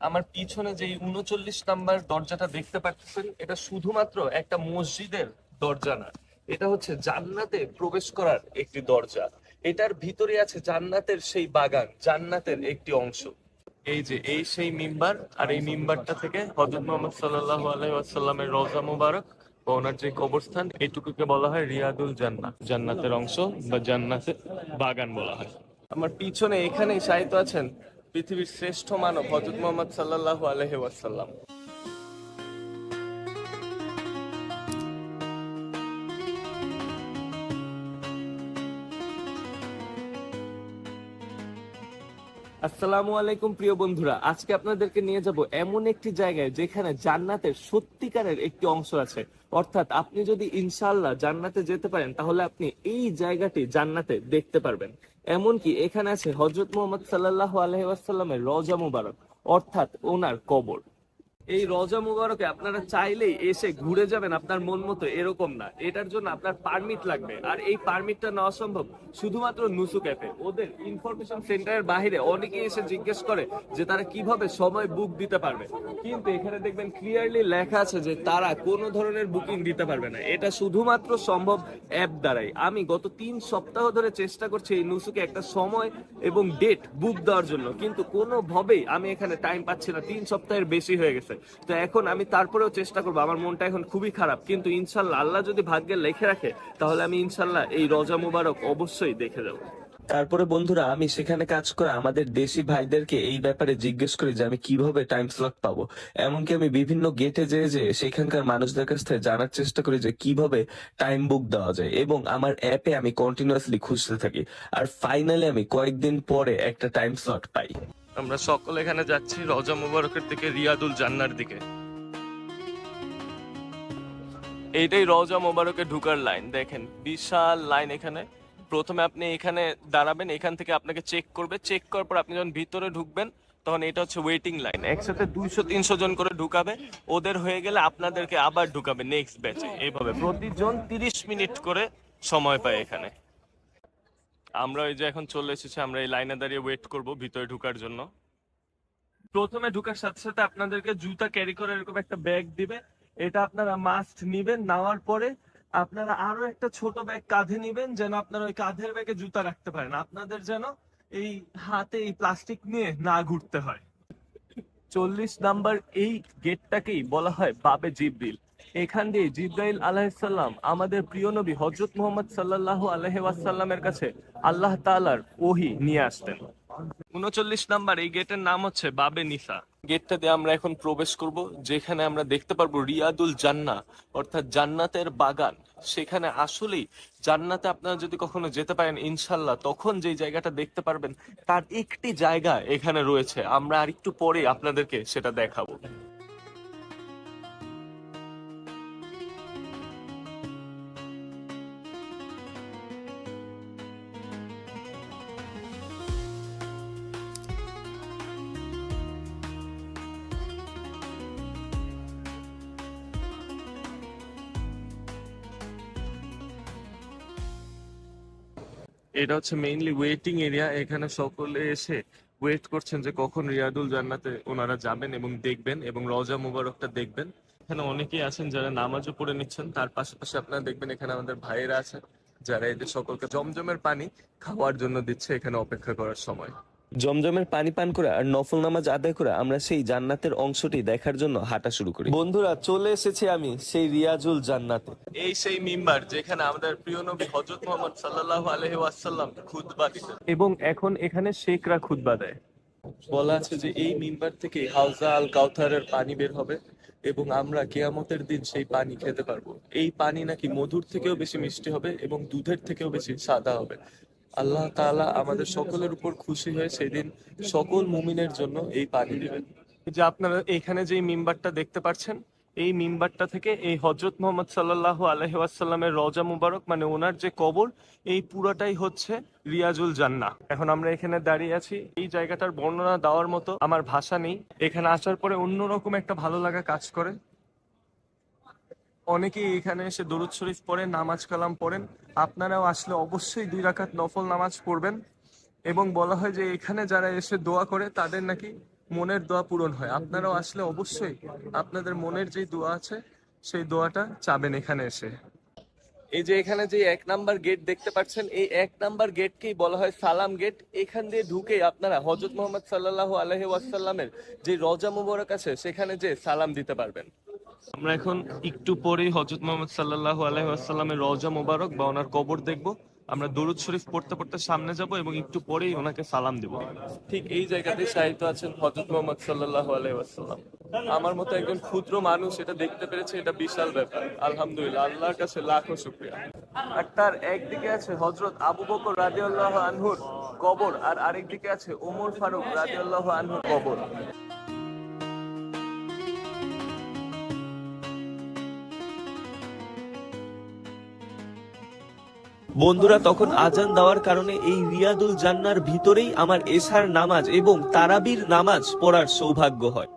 আমার পিছনে যে উনচল্লিশ নাম্বার দরজাটা দেখতে পাচ্ছেন, এটা শুধুমাত্র একটা মসজিদের দরজা না, এটা হচ্ছে জান্নাতে প্রবেশ করার একটি দরজা। এটার ভিতরে আছে জান্নাতের সেই বাগান, জান্নাতের একটি অংশ। এই যে, এই সেই মিম্বার, আর এই মিম্বারটা থেকে হজরত মোহাম্মদ সাল্লাহ আলাইসাল্লামের রওজা মুবারক বা ওনার যে কবরস্থান এইটুকুকে বলা হয় রিয়াদুল জান্নাত জান্নাতের অংশ বা জান্নাতের বাগান বলা হয়। আমার পিছনে এখানেই সাহিত্য আছেন পৃথিবীর শ্রেষ্ঠ মানব হজরত মোহাম্মদ সাল্লাহ আলহি ওয়াসাল্লাম। আসসালামু আলাইকুম, প্রিয় বন্ধুরা। আজকে আপনাদেরকে নিয়ে যাব এমন একটি জায়গায় যেখানে জান্নাতের সত্যিকারের একটি অংশ আছে। অর্থাৎ আপনি যদি ইনশাল্লাহ জান্নাতে যেতে পারেন, তাহলে আপনি এই জায়গাটি জান্নাতে দেখতে পারবেন। এমনকি এখানে আছে হজরত মোহাম্মদ সাল্লাহ আলহামের রজা মুবারক, অর্থাৎ ওনার কবর। এই রজা মুবারকে আপনারা চাইলেই এসে ঘুরে যাবেন আপনার মন মতো এরকম না। এটার জন্য আপনার পারমিট লাগবে। আর এই পারমিটটা নেওয়া সম্ভব শুধুমাত্র নুসু অ্যাপে ওদের ইনফরমেশন সেন্টারের বাইরে অনেকেই এসে জিজ্ঞেস করে যে তারা কীভাবে সময় বুক দিতে পারবে। কিন্তু এখানে দেখবেন ক্লিয়ারলি লেখা আছে যে তারা কোনো ধরনের বুকিং দিতে পারবে না। এটা শুধুমাত্র সম্ভব অ্যাপ দ্বারাই। আমি গত তিন সপ্তাহ ধরে চেষ্টা করছি এই নুসুকে একটা সময় এবং ডেট বুক দেওয়ার জন্য। কিন্তু কোনোভাবেই আমি এখানে টাইম পাচ্ছি না। তিন সপ্তাহের বেশি হয়ে গেছে। তো এখন আমি তারপরেও চেষ্টা করব। আমার মনটা এখন খুবই খারাপ। কিন্তু ইনশাল্লাহ আল্লাহ যদি ভাগ্যে লেখে রাখে, তাহলে আমি ইনশাল্লাহ এই রজা মুবারক অবশ্যই দেখে যাব তারপরে বন্ধুরা, আমি সেখানে কাজ করে আমাদের দেশি ভাইদেরকে এই ব্যাপারে জিজ্ঞেস করি যে আমি কীভাবে টাইম স্লট পাবো? এমনকি আমি বিভিন্ন গেটে যেয়ে যে সেখানকার মানুষদের কাছ থেকে জানার চেষ্টা করি যে কীভাবে টাইম বুক দেওয়া যায়। এবং আমার অ্যাপে আমি কন্টিনিউয়াসলি খুঁজতে থাকি। আর ফাইনালি আমি কয়েকদিন পরে একটা টাইম স্লট পাই। আমরা সকল এখানে যাচ্ছি রজা মুবারকের দিকে, রিয়াদুল জান্নার দিকে। এইটাই রজা মোবারকে ঢুকার লাইন। দেখেন, বিশাল লাইন এখানে। প্রথমে আপনি এখানে দাঁড়াবেন, এখান থেকে আপনাকে চেক করবে। চেক করার পর আপনি যখন ভিতরে ঢুকবেন, তখন এটা হচ্ছে ওয়েটিং লাইন একসাথে দুইশো, তিনশো জন করে ঢুকাবে। ওদের হয়ে গেলে আপনাদেরকে আবার ঢুকাবে নেক্সট ব্যাচে এইভাবে প্রতিজন তিরিশ মিনিট করে সময় পায় এখানে। আমরা ওই যে এখন চলে এসেছি, আমরা এই লাইনে দাঁড়িয়ে ওয়েট করব ভিতরে ঢুকার জন্য। প্রথমে ঢুকার সাথে সাথে আপনাদেরকে জুতা ক্যারি করে এরকম একটা ব্যাগ দিবে। এটা আপনারা মাস্ট নিবেন। নেওয়ার পরে আপনারা আরও একটা ছোট ব্যাগ কাঁধে নিবেন, যেন আপনারা ওই কাঁধের ব্যাগে জুতা রাখতে পারেন। আপনাদের যেন এই হাতে এই প্লাস্টিক নিয়ে না ঘুরতে হয়। চল্লিশ নাম্বার এই গেটটাকেই বলা হয় বাবে জিব্রিল। এখান দিয়ে জিব্রাইল আলাহিসাল্লাম আমাদের প্রিয় নবী হজরত মোহাম্মদ সাল্লাহ আলহাসাল্লামের কাছে আল্লাহ তালার ওহি নিয়ে আসতেন। উনচল্লিশ নাম্বার, এই গেটের নাম হচ্ছে বাবে নিসা। গেটটা দিয়ে আমরা এখন প্রবেশ করব, যেখানে আমরা দেখতে পারব রিয়াদুল জান্না অর্থাৎ জান্নাতের বাগান। সেখানে আসলেই জান্নাতে আপনারা যদি কখনো যেতে পারেন ইনশাল্লাহ তখন যে জায়গাটা দেখতে পারবেন, তার একটি জায়গা এখানে রয়েছে। আমরা আর একটু পরে আপনাদেরকে সেটা দেখাবো। এটা হচ্ছে মেইনলি ওয়েটিং এরিয়া এখানে সকলে এসে ওয়েট করছেন যে কখন রিয়াদুল জান্নাতে ওনারা যাবেন এবং দেখবেন এবং রজা মুবারকটা দেখবেন। এখানে অনেকেই আছেন যারা নামাজও পড়ে নিচ্ছেন, তার পাশাপাশি আপনারা দেখবেন এখানে আমাদের ভাইয়েরা আছেন যারা এদের সকলকে জমজমের পানি খাওয়ার জন্য দিচ্ছে এখানে অপেক্ষা করার সময়। জমজমের পানি পান করে আর নফল নামাজ আদায় করে আমরা সেই জান্নাতের অংশটি দেখার জন্য হাঁটা শুরু করি। বন্ধুরা চলে এসেছি আমি সেই রিয়াজুল জান্নাতে। এই সেই মিম্বার যেখানে আমাদের প্রিয় নবী হজরত মোহাম্মদ সাল্লাল্লাহু আলাইহি ওয়াসাল্লাম খুতবা দিতেন। এবং এখন এখানে শেখরা খুতবা দেয়। বলা আছে যে এই মিম্বার থেকে হাউজা আল কাউথারের পানি বের হবে এবং আমরা কেয়ামতের দিন সেই পানি খেতে পারব। এই পানি নাকি মধুর থেকেও বেশি মিষ্টি হবে এবং দুধের থেকেও বেশি সাদা হবে। আল্লাহ তাআলা আমাদের সকলের উপর খুশি হয়ে সেদিন সকল মুমিনের জন্য এই পানি দিবেন। যে আপনারা এখানে যে মিম্বারটা দেখতে পাচ্ছেন, এই মিম্বারটা থেকে এই হজরত মোহাম্মদ সাল্লাহ আলহাসাল্লামের রজা মুবারক মানে ওনার যে কবর, এই পুরোটাই হচ্ছে রিয়াজুল জান্না এখন আমরা এখানে দাঁড়িয়ে আছি, এই জায়গাটার বর্ণনা দেওয়ার মতো আমার ভাষা নেই। এখানে আসার পরে অন্যরকম একটা ভালো লাগা কাজ করে। অনেকেই এখানে এসে দরুদ শরীফ পড়েন, নামাজ কালাম পড়েন। আপনারাও আসলে অবশ্যই দুই রাকাত নফল নামাজ পড়বেন এবং বলা হয় যে এখানে যারা এসে দোয়া করে, তাদের নাকি মনের দোয়া পূরণ হয়। আপনারাও আসলে অবশ্যই আপনাদের মনের যে দোয়া আছে, সেই দোয়াটা চাবেন এখানে এসে। এই যে এখানে যে এক নাম্বার গেট দেখতে পাচ্ছেন, এই এক নাম্বার গেটকেই বলা হয় সালাম গেট। এখান দিয়ে ঢুকে আপনারা হজরত মোহাম্মদ সাল্লাল্লাহু আলহি ওয়াসাল্লামের যে রজা মুবারক আছে, সেখানে যে সালাম দিতে পারবেন। আমরা এখন একটু পরেই হজরত মোহাম্মদ সাল্লাল্লাহু আলহি ওয়াসাল্লামের রজা মুবারক বা ওনার কবর দেখব। আমরা দরুদ শরীফ পড়তে পড়তে সামনে যাব এবং একটু পরেই ওনাকে সালাম দেব। ঠিক এই জায়গাতে সাহিত্য আছেন হজরত মোহাম্মদ সাল্লাল্লাহু আলাইহি ওয়াসাল্লাম। আমার মতো একজন ক্ষুদ্র মানুষ এটা দেখতে পেরেছে, এটা বিশাল ব্যাপার। আলহামদুলিল্লাহ, আল্লাহর কাছে লাখো শুক্রিয়া। আর তার একদিকে আছে হজরত আবু বকর রাদিয়াল্লাহু আনহুর কবর আর আরেকদিকে আছে ওমর ফারুক রাদিয়াল্লাহু আনহুর কবর। বন্ধুরা, তখন আজান দেওয়ার কারণে এই রিয়াদুল জান্নার ভিতরেই আমার এশার নামাজ এবং তারাবির নামাজ পড়ার সৌভাগ্য হয়।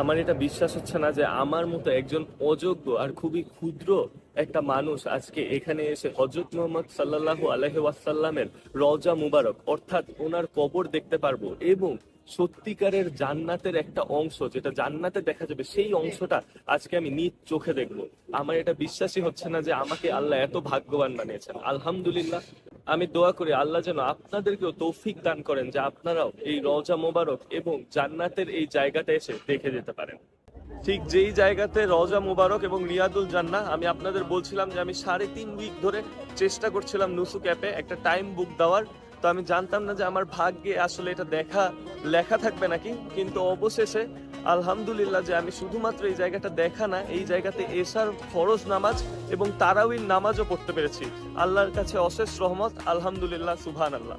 আমার এটা বিশ্বাস হচ্ছে না যে আমার মতো একজন অযোগ্য আর খুবই ক্ষুদ্র একটা মানুষ আজকে এখানে এসে হজরত মোহাম্মদ সাল্লাল্লাহু আলহি ওয়াসাল্লামের রজা মুবারক, অর্থাৎ ওনার কবর দেখতে পারব এবং সত্যিকারের জান্নাতের একটা অংশ যেটা জান্নাতে দেখা যাবে, সেই অংশটা আজকে আমি নিজ চোখে দেখব। আমার এটা বিশ্বাসই হচ্ছে না যে আমাকে আল্লাহ এত ভাগ্যবান বানিয়েছেন। আলহামদুলিল্লাহ, আমি দোয়া করি আল্লাহ যেন আপনাদেরকেও তৌফিক দান করেন যে আপনারাও এই রজা মোবারক এবং জান্নাতের এই জায়গাটা এসে দেখে যেতে পারেন। ঠিক যেই জায়গাতে রজা মুবারক এবং রিয়াদুল জান্না আমি আপনাদের বলছিলাম যে আমি সাড়ে তিন উইক ধরে চেষ্টা করছিলাম নুসুক অ্যাপে একটা টাইম বুক দেওয়ার। তো আমি জানতাম না যে আমার ভাগ্যে আসলে এটা দেখা, লেখা থাকবে নাকি, কিন্তু অবশেষে আলহামদুলিল্লাহ যে আমি শুধুমাত্র এই জায়গাটা দেখা না, এই জায়গাতে এসার ফরজ নামাজ এবং তারাউইর নামাজও পড়তে পেরেছি। আল্লাহর কাছে অশেষ রহমত, আলহামদুলিল্লাহ সুবহান আল্লাহ